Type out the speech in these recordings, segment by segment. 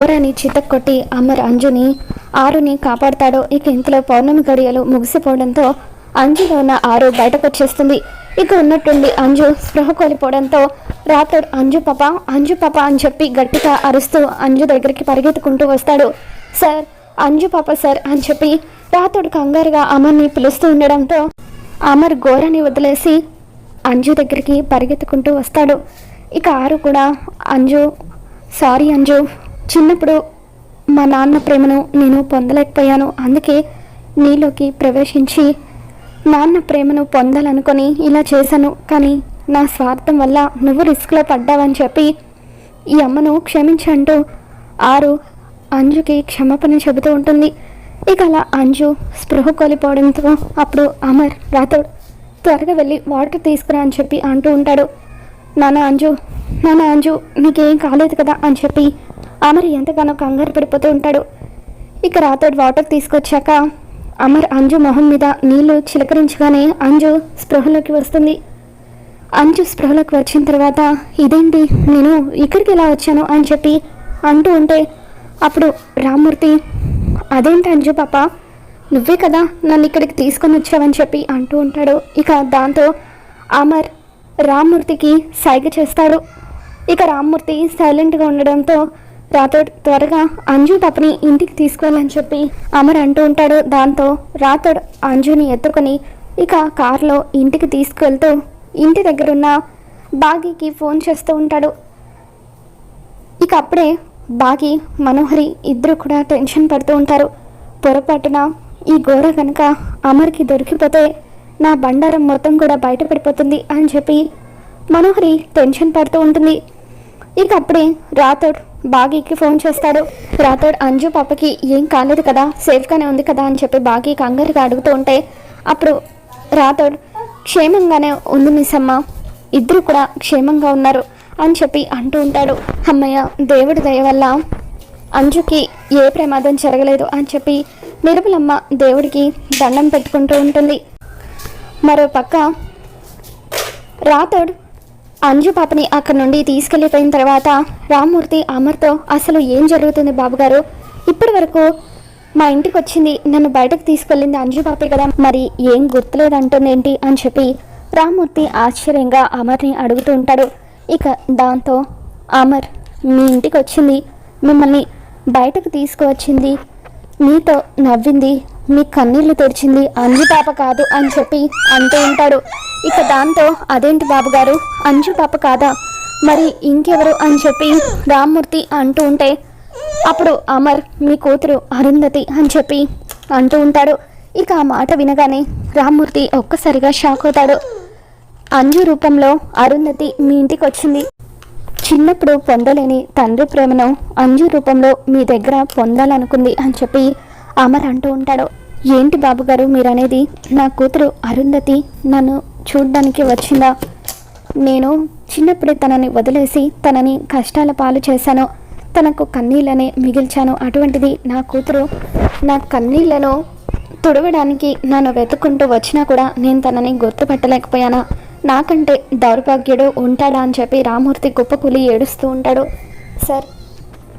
ఘోరాన్ని చితక్కొట్టి అమర్ అంజుని ఆరుని కాపాడతాడో ఇక ఇంతలో పౌర్ణమి గడియలు ముగిసిపోవడంతో అంజులో ఉన్న ఆరు బయటకు వచ్చేస్తుంది ఇక ఉన్నట్టుండి అంజు స్పృహ కోల్పోవడంతో రాతోడు అంజు పాప అంజు పాప అని చెప్పి గట్టిగా అరుస్తూ అంజు దగ్గరికి పరిగెత్తుకుంటూ వస్తాడు. సార్ అంజు పాప సార్ అని చెప్పి రాతోడు కంగారుగా అమర్ని పిలుస్తూ ఉండడంతో అమర్ ఘోరాన్ని వదిలేసి అంజు దగ్గరికి పరిగెత్తుకుంటూ వస్తాడు. ఇక ఆరు కూడా అంజు సారీ అంజు చిన్నప్పుడు మా నాన్న ప్రేమను నేను పొందలేకపోయాను. అందుకే నీలోకి ప్రవేశించి నాన్న ప్రేమను పొందాలనుకొని ఇలా చేశాను. కానీ నా స్వార్థం వల్ల నువ్వు రిస్క్లో పడ్డావని చెప్పి ఈ అమ్మను క్షమించంటూ ఆరు అంజుకి క్షమాపణ చెబుతూ ఉంటుంది. ఇక అలా అంజు స్పృహ కోల్పోవడంతో అప్పుడు అమర్ రాథోడ్ త్వరగా వెళ్ళి వాటర్ తీసుకురా అని చెప్పి అంటూ ఉంటాడు. నాన్న అంజు నాన్న అంజు నీకేం కాలేదు కదా అని చెప్పి అమర్ ఎంతగానో కంగారు పడిపోతూ ఉంటాడు. ఇక రాతోడు వాటర్ తీసుకొచ్చాక అమర్ అంజు మొహం మీద నీళ్ళు చిలకరించగానే అంజు స్పృహలోకి వస్తుంది. అంజు స్పృహలోకి వచ్చిన తర్వాత ఇదేంటి? నేను ఇక్కడికి ఎలా వచ్చాను? అని చెప్పి అంటూ ఉంటే అప్పుడు రామ్మూర్తి అదేంటి అంజు పాప? నువ్వే కదా నన్ను ఇక్కడికి తీసుకొని వచ్చావని చెప్పి అంటూ ఉంటాడు. ఇక దాంతో అమర్ రామ్మూర్తికి సైగ చేస్తాడు. ఇక రామ్మూర్తి సైలెంట్గా ఉండడంతో రాతో త్వరగా అంజు పాపని ఇంటికి తీసుకెళ్ళని చెప్పి అమర్ అంటూ ఉంటాడు. దాంతో రాతోడ్ అంజుని ఎత్తుకొని ఇక కారులో ఇంటికి తీసుకెళ్తూ ఇంటి దగ్గర ఉన్న బాగీకి ఫోన్ చేస్తూ ఉంటాడు. ఇక అప్పుడే బాగి మనోహరి ఇద్దరు కూడా టెన్షన్ పడుతూ ఉంటారు. పొరపాటున ఈ గోర కనుక అమర్కి దొరికిపోతే నా బండారం మొత్తం కూడా బయటపడిపోతుంది అని చెప్పి మనోహరి టెన్షన్ పడుతూ ఉంటుంది. ఇక అప్పుడే రాథోడ్ బాగీకి ఫోన్ చేస్తాడు రాథోడ్ అంజు పాపకి ఏం కాలేదు కదా సేఫ్గానే ఉంది కదా అని చెప్పి బాగీ కంగారుగా అడుగుతూ ఉంటే అప్పుడు రాథోడ్ క్షేమంగానే ఉంది మిస్ అమ్మ ఇద్దరు కూడా క్షేమంగా ఉన్నారు అని చెప్పి అంటూ ఉంటాడు. అమ్మయ్య దేవుడి దయ వల్ల అంజుకి ఏ ప్రమాదం జరగలేదు అని చెప్పి నిరుపులమ్మ దేవుడికి దండం పెట్టుకుంటూ ఉంటుంది. మరో పక్క రాథోడ్ అంజు పాపని అక్కడి నుండి తీసుకెళ్ళిపోయిన తర్వాత రామ్మూర్తి అమర్తో అసలు ఏం జరుగుతుంది బాబుగారు? ఇప్పటి వరకు మా ఇంటికి వచ్చింది నన్ను బయటకు తీసుకెళ్ళింది అంజు పాపే కదా. మరి ఏం గుర్తులేదంటుందేంటి అని చెప్పి రామ్మూర్తి ఆశ్చర్యంగా అమర్ని అడుగుతూ ఉంటాడు. ఇక దాంతో అమర్ మీ ఇంటికి వచ్చింది మిమ్మల్ని బయటకు తీసుకువచ్చింది మీతో నవ్వింది మీ కన్నీళ్ళు తెరిచింది అంజు పాప కాదు అని చెప్పి అంటూ ఉంటాడు. ఇక దాంతో అదేంటి బాబుగారు? అంజు పాప కాదా? మరి ఇంకెవరు అని చెప్పి రామ్మూర్తి అంటూ ఉంటే అప్పుడు అమర్ మీ కూతురు అరుంధతి అని చెప్పి అంటూ ఉంటాడు. ఇక ఆ మాట వినగానే రామ్మూర్తి ఒక్కసారిగా షాక్ అవుతాడు. అంజు రూపంలో అరుంధతి మీ ఇంటికి వచ్చింది. చిన్నప్పుడు పొందలేని తండ్రి ప్రేమను అంజు రూపంలో మీ దగ్గర పొందాలనుకుంది అని చెప్పి అమర్ అంటూ ఉంటాడు. ఏంటి బాబుగారు మీరనేది? నా కూతురు అరుంధతి నన్ను చూడ్డానికి వచ్చిందా? నేను చిన్నప్పుడే తనని వదిలేసి తనని కష్టాల పాలు చేశాను. తనకు కన్నీళ్ళనే మిగిల్చాను. అటువంటిది నా కూతురు నా కన్నీళ్ళను తుడవడానికి నన్ను వెతుక్కుంటూ వచ్చినా కూడా నేను తనని గుర్తుపట్టలేకపోయానా? నాకంటే దౌర్భాగ్యుడు ఉంటాడా అని చెప్పి రామూర్తి కుప్పకూలి ఏడుస్తూ ఉంటాడు. సార్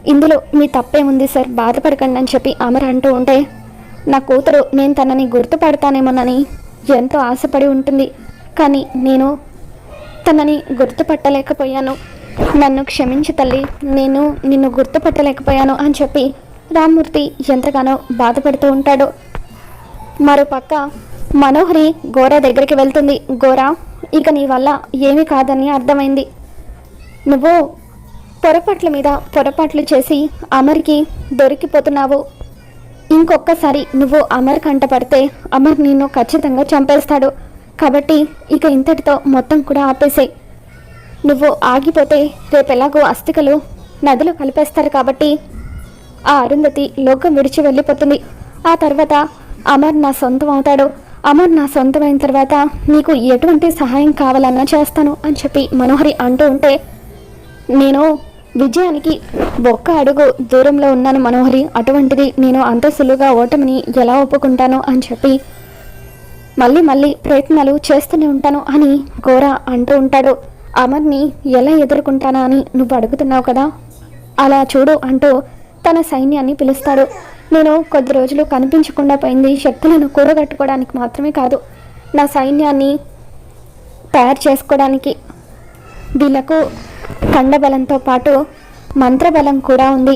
ఇందులో మీ తప్పేముంది సార్. బాధపడకండి అని చెప్పి అమర్ అంటూ ఉంటే నా కూతురు నేను తనని గుర్తుపడతానేమోనని ఎంతో ఆశపడి ఉంటుంది. కానీ నేను తనని గుర్తుపట్టలేకపోయాను. నన్ను క్షమించు తల్లి నేను నిన్ను గుర్తుపట్టలేకపోయాను అని చెప్పి రామ్మూర్తి ఎంతగానో బాధపడుతూ ఉంటాడు. మరోపక్క మనోహరి గోర దగ్గరికి వెళ్తుంది. గోర ఇక నీ వల్ల ఏమీ కాదని అర్థమైంది. నువ్వు పొరపాట్ల మీద పొరపాట్లు చేసి అమర్కి దొరికిపోతున్నావు. ఇంకొక్కసారి నువ్వు అమర్ కంట పడితే అమర్ నిన్ను ఖచ్చితంగా చంపేస్తాడు. కాబట్టి ఇక ఇంతటితో మొత్తం కూడా ఆపేసేయ్. నువ్వు ఆగిపోతే రేపెలాగో అస్థికలు నదులు కలిపేస్తారు కాబట్టి ఆ అరుంధతి లోకం విడిచి వెళ్ళిపోతుంది. ఆ తర్వాత అమర్ నా సొంతం అవుతాడు. అమర్ నా సొంతమైన తర్వాత నీకు ఎటువంటి సహాయం కావాలన్నా చేస్తాను అని చెప్పి మనోహరి అంటూ ఉంటే నేను విజయానికి ఒక్క అడుగు దూరంలో ఉన్నాను మనోహరి. అటువంటిది నేను అంత సులువుగా ఓటమిని ఎలా ఒప్పుకుంటాను అని చెప్పి మళ్ళీ మళ్ళీ ప్రయత్నాలు చేస్తూనే ఉంటాను అని ఘోర అంటూ ఉంటాడు. అమర్ని ఎలా ఎదుర్కొంటానా అని నువ్వు అడుగుతున్నావు కదా? అలా చూడు అంటూ తన సైన్యాన్ని పిలుస్తాడు. నేను కొద్ది రోజులు కనిపించకుండా పోయింది శక్తులను కూడగట్టుకోవడానికి మాత్రమే కాదు నా సైన్యాన్ని తయారు చేసుకోవడానికి. వీళ్ళకు కండబలంతో పాటు మంత్రబలం కూడా ఉంది.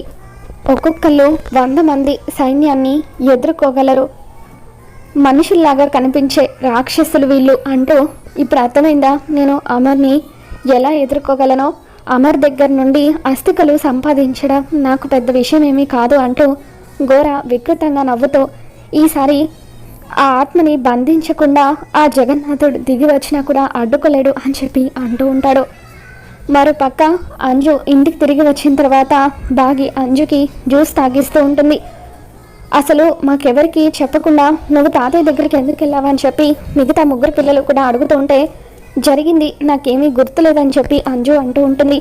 ఒక్కొక్కళ్ళు వంద మంది సైన్యాన్ని ఎదుర్కోగలరు. మనుషుల్లాగా కనిపించే రాక్షసులు వీళ్ళు అంటూ ఇప్పుడు అర్థమైందా నేను అమర్ని ఎలా ఎదుర్కోగలనో అమర్ దగ్గర నుండి అస్థికలు సంపాదించడం నాకు పెద్ద విషయం ఏమీ కాదు అంటూ ఘోర వికృతంగా నవ్వుతూ ఈసారి ఆ ఆత్మని బంధించకుండా ఆ జగన్నాథుడు దిగి వచ్చినా కూడా అడ్డుకోలేడు అని చెప్పి అంటూ ఉంటాడు. మరోపక్క అంజు ఇంటికి తిరిగి వచ్చిన తర్వాత బాగి అంజుకి జ్యూస్ తాగిస్తూ ఉంటుంది. అసలు మాకెవరికి చెప్పకుండా నువ్వు తాతయ్య దగ్గరికి ఎందుకు వెళ్ళావని చెప్పి మిగతా ముగ్గురు పిల్లలు కూడా అడుగుతూ ఉంటే జరిగింది నాకేమీ గుర్తులేదని చెప్పి అంజు అంటూ ఉంటుంది.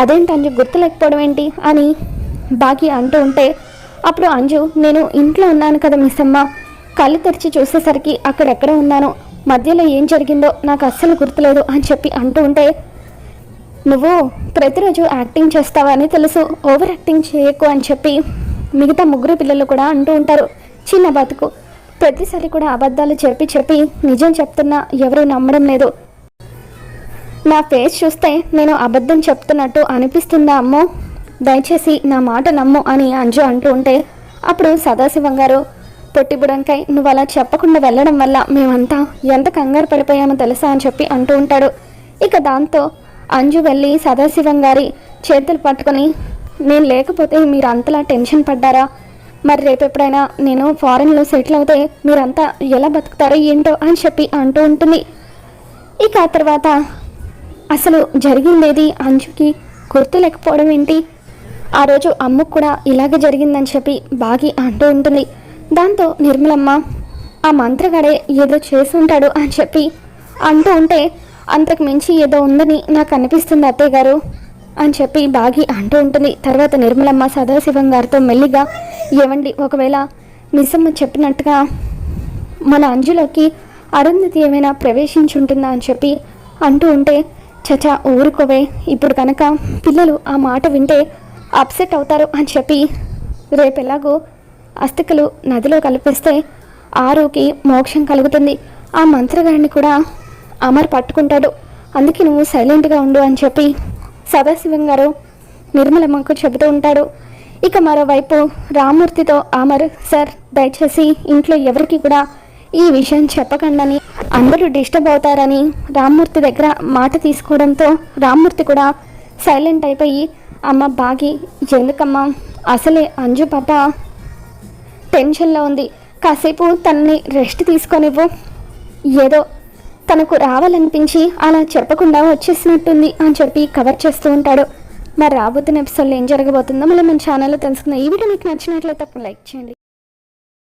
అదేంటి అంజు గుర్తులేకపోవడం ఏంటి అని బాకీ అంటూ ఉంటే అప్పుడు అంజు నేను ఇంట్లో ఉన్నాను కదా మిస్ అమ్మ కళ్ళు తెరిచి చూసేసరికి అక్కడెక్కడ ఉన్నాను. మధ్యలో ఏం జరిగిందో నాకు అస్సలు గుర్తులేదు అని చెప్పి అంటూ ఉంటే నువ్వు ప్రతిరోజు యాక్టింగ్ చేస్తావని తెలుసు. ఓవర్ యాక్టింగ్ చేయకు అని చెప్పి మిగతా ముగ్గురు పిల్లలు కూడా అంటూ ఉంటారు. చిన్న బతుకు. ప్రతిసారి కూడా అబద్ధాలు చెప్పి చెప్పి నిజం చెప్తున్నా ఎవరూ నమ్మడం లేదు. నా ఫేస్ చూస్తే నేను అబద్ధం చెప్తున్నట్టు అనిపిస్తుందా అమ్మో? దయచేసి నా మాట నమ్ము అని అంజు అంటూ ఉంటే అప్పుడు సదాశివం గారు పొట్టిబుడంకాయ్ నువ్వు అలా చెప్పకుండా వెళ్ళడం వల్ల మేమంతా ఎంత కంగారు పడిపోయామో తెలుసా? అని చెప్పి అంటూ ఉంటాడు. ఇక దాంతో అంజు వెళ్ళి సదాశివం గారి చేతులు పట్టుకొని నేను లేకపోతే మీరు అంతలా టెన్షన్ పడ్డారా? మరి రేపు ఎప్పుడైనా నేను ఫారెన్లో సెటిల్ అవుతే మీరంతా ఎలా బతుకుతారో ఏంటో అని చెప్పి అంటూ ఉంటుంది. ఇక ఆ తర్వాత అసలు జరిగిందేది అంజుకి గుర్తు లేకపోవడం ఏంటి? ఆ రోజు అమ్మకు కూడా ఇలాగే జరిగిందని చెప్పి బాగి అంటూ ఉంటుంది. దాంతో నిర్మలమ్మ ఆ మంత్రగాడే ఏదో చేసి ఉంటాడు అని చెప్పి అంటూ ఉంటే అంతకు మించి ఏదో ఉందని నాకు అనిపిస్తుంది అత్తయ్య గారు. అని చెప్పి బాగి అంటూ ఉంటుంది. తర్వాత నిర్మలమ్మ సదాశివం గారితో మెల్లిగా ఏమండి ఒకవేళ నిజమ్మ చెప్పినట్టుగా మన అంజులోకి అరుంధతి ఏమైనా ప్రవేశించుంటుందా? అని చెప్పి అంటూ ఉంటే చచా ఊరుకోవే. ఇప్పుడు కనుక పిల్లలు ఆ మాట వింటే అప్సెట్ అవుతారు అని చెప్పి రేపు ఎలాగో అస్థికలు నదిలో కలిపిస్తే ఆరుకి మోక్షం కలుగుతుంది. ఆ మంత్రగాడిని కూడా అమర్ పట్టుకుంటాడు. అందుకే నువ్వు సైలెంట్గా ఉండు అని చెప్పి సదాశివం గారు నిర్మలమ్మకు చెబుతూ ఉంటాడు ఇక మరోవైపు రామ్మూర్తితో అమర్ సార్ దయచేసి ఇంట్లో ఎవరికి కూడా ఈ విషయం చెప్పకండని అందరూ డిస్టర్బ్ అవుతారని రామ్మూర్తి దగ్గర మాట తీసుకోవడంతో రామ్మూర్తి కూడా సైలెంట్ అయిపోయి అమ్మ బాగి ఎందుకమ్మా? అసలే అంజు పాప టెన్షన్లో ఉంది. కాసేపు తనని రెస్ట్ తీసుకొనివ్వు. ఏదో తనకు రావాలనిపించి అలా చెప్పకుండా వచ్చేసినట్టుంది అని చెప్పి కవర్ చేస్తూ ఉంటాడు. మరి రాబోతున్న ఎపిసోడ్లో ఏం జరగబోతుందో మళ్ళీ మన ఛానల్లో తెలుసుకుందాం. ఈ వీడియో మీకు నచ్చినట్లయితే లైక్ చేయండి.